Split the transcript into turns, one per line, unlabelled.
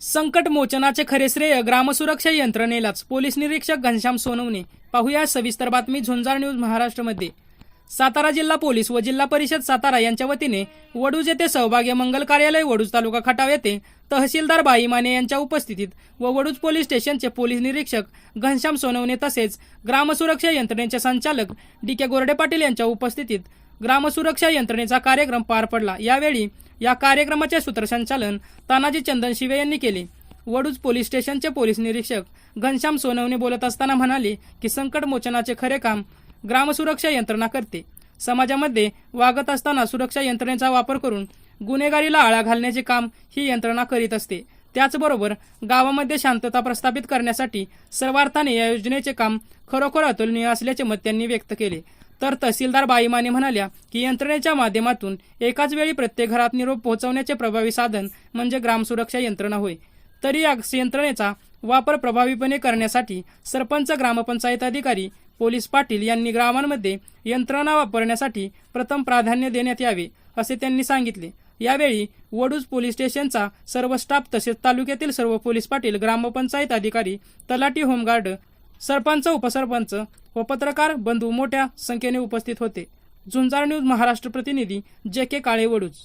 संकट मोचनाचे खरे श्रेय ग्रामसुरक्षा यंत्रणेलाच. पोलीस निरीक्षक घनश्याम सोनवणे. पाहूया सविस्तर बातमी झुंजार न्यूज महाराष्ट्रमध्ये. सातारा जिल्हा पोलीस व जिल्हा परिषद सातारा यांच्या वतीने वडूज येथे सहभागी मंगल कार्यालय वडूज तालुका खटाव येथे तहसीलदार बाई माने यांच्या उपस्थितीत व वडूज पोलीस स्टेशनचे पोलीस निरीक्षक घनश्याम सोनवणे तसेच ग्रामसुरक्षा यंत्रणेचे संचालक डी के गोरडे पाटील यांच्या उपस्थितीत ग्रामसुरक्षा यंत्रणेचा कार्यक्रम पार पडला. यावेळी या कार्यक्रमाचे सूत्रसंचालन तानाजी चंदन शिवे यांनी केले. वडूज पोलीस स्टेशनचे पोलीस निरीक्षक घनश्याम सोनवणे बोलत असताना म्हणाले की संकट मोचनाचे खरे काम ग्रामसुरक्षा यंत्रणा करते. समाजामध्ये वागत असताना सुरक्षा यंत्रणेचा वापर करून गुन्हेगारीला आळा घालण्याचे काम ही यंत्रणा करीत असते. त्याचबरोबर गावामध्ये शांतता प्रस्थापित करण्यासाठी सर्वार्थाने या योजनेचे काम खरोखर अतुलनीय असल्याचे मत त्यांनी व्यक्त केले. तर तहसीलदार बाईमाने म्हणाल्या की यंत्रणेच्या माध्यमातून एकाच वेळी प्रत्येक घरात निरोप पोहोचवण्याचे प्रभावी साधन म्हणजे ग्रामसुरक्षा यंत्रणा होय. तरी या यंत्रणेचा वापर प्रभावीपणे करण्यासाठी सरपंच ग्रामपंचायत अधिकारी पोलीस पाटील यांनी ग्रामांमध्ये यंत्रणा वापरण्यासाठी प्रथम प्राधान्य देण्यात यावे असे त्यांनी सांगितले. यावेळी वडूज पोलीस स्टेशनचा सर्व स्टाफ तसेच तालुक्यातील सर्व पोलीस पाटील ग्रामपंचायत अधिकारी तलाठी होमगार्ड सरपंच उपसरपंच व पत्रकार बंधू मोठ्या संख्येने उपस्थित होते. झुंजार न्यूज महाराष्ट्र प्रतिनिधी जे के काळे वडूज